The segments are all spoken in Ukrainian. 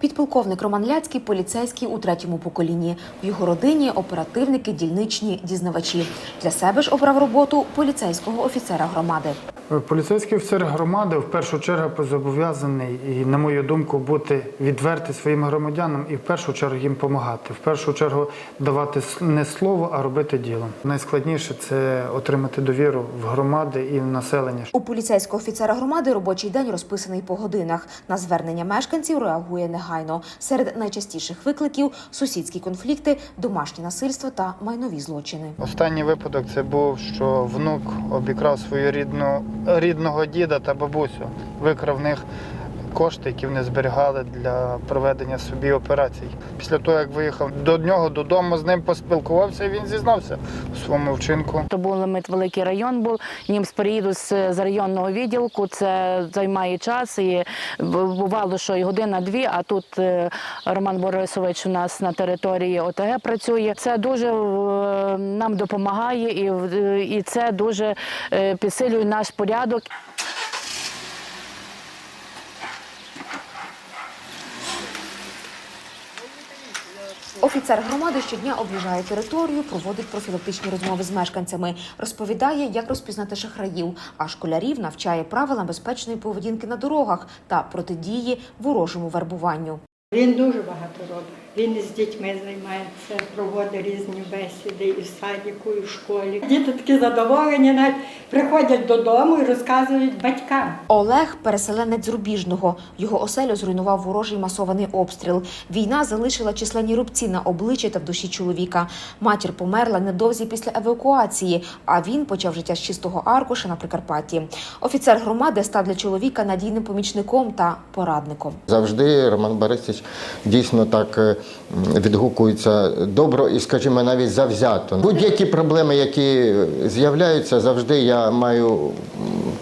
Підполковник Роман Ляцький поліцейський у третьому поколінні. В його родині оперативники, дільничні, дізнавачі. Для себе ж обрав роботу поліцейського офіцера громади. Поліцейський офіцер громади в першу чергу зобов'язаний, і, на мою думку, бути відвертий своїм громадянам і в першу чергу їм допомагати. В першу чергу давати не слово, а робити діло. Найскладніше це отримати довіру в громади і в населення. У поліцейського офіцера громади робочий день розписаний по годинах. На звернення мешканців реагує негайно. Серед найчастіших викликів сусідські конфлікти, домашнє насильство та майнові злочини. Останній випадок це був, що внук обікрав свою рідну рідного діда та бабусю, викрав в них кошти, які вони зберігали для проведення собі операцій. Після того, як виїхав до нього додому, з ним поспілкувався, він зізнався у своєму вчинку. То був лимит великий район. Був німець приїду з, районного відділку. Це займає час. І бувало, що і година-дві. А тут е, Роман Борисович у нас на території ОТГ працює. Це дуже е, нам допомагає, і, і це дуже е, підсилює наш порядок. Офіцер громади щодня об'їжджає територію, проводить профілактичні розмови з мешканцями, розповідає, як розпізнати шахраїв, а школярів навчає правилам безпечної поведінки на дорогах та протидії ворожому вербуванню. Він дуже багато робить. Він із дітьми займається, проводить різні бесіди і в садіку, і в школі. Діти такі задоволені, навіть приходять додому і розказують батькам. Олег переселенець з Рубіжного. Його оселю зруйнував ворожий масований обстріл. Війна залишила численні рубці на обличчі та в душі чоловіка. Матір померла невдовзі після евакуації, а він почав життя з чистого аркуша на Прикарпатті. Офіцер громади став для чоловіка надійним помічником та порадником. Завжди Роман Борисович дійсно так е, відгукується добро і, скажімо, навіть завзято. Будь-які проблеми, які з'являються, завжди я maior,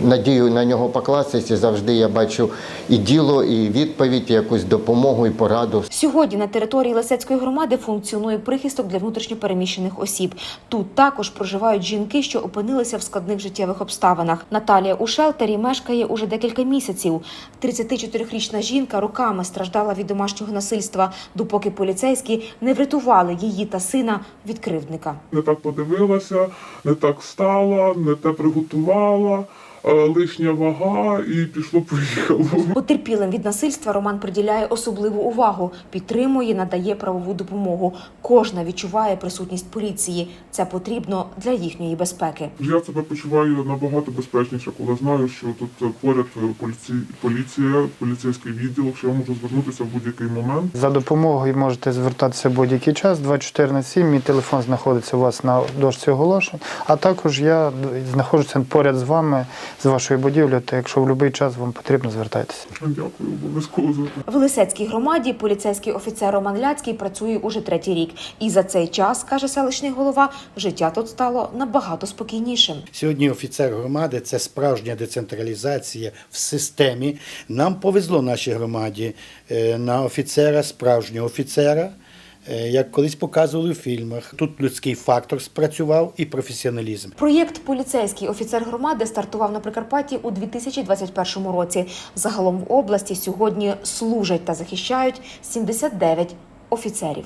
надію на нього покластися. Завжди я бачу і діло, і відповідь, і якусь допомогу, і пораду. Сьогодні на території Лисецької громади функціонує прихисток для внутрішньопереміщених осіб. Тут також проживають жінки, що опинилися в складних життєвих обставинах. Наталія у шелтері мешкає уже декілька місяців. 34-річна жінка роками страждала від домашнього насильства, допоки поліцейські не врятували її та сина від кривдника. не так подивилася, не так стала, не те приготувала, лишня вага і пішло поїхало. Потерпілим від насильства Роман приділяє особливу увагу, підтримує, надає правову допомогу. Кожна відчуває присутність поліції. Це потрібно для їхньої безпеки. Я себе почуваю набагато безпечніше, коли знаю, що тут е, поряд е, поліці... поліція, поліцейський відділ, що я можу звернутися в будь-який момент. За допомогою можете звертатися будь-який час, 24 на 7. Мій телефон знаходиться у вас на дошці оголошень. А також я знаходжуся поряд з вами, з вашою будівлею. То якщо в будь-який час вам потрібно, звертайтеся. Дякую, обов'язково В Лисецькій громаді поліцейський офіцер Роман Ляцький працює уже третій рік. І за цей час, каже селищний голова, життя тут стало набагато спокійнішим. Сьогодні офіцер громади це справжня децентралізація в системі. Нам повезло нашій громаді е, на офіцера, справжнього офіцера, як колись показували в фільмах. Тут людський фактор спрацював і професіоналізм. Проєкт Поліцейський офіцер громади стартував на Прикарпатті у 2021 році. Загалом в області сьогодні служать та захищають 79 офіцерів.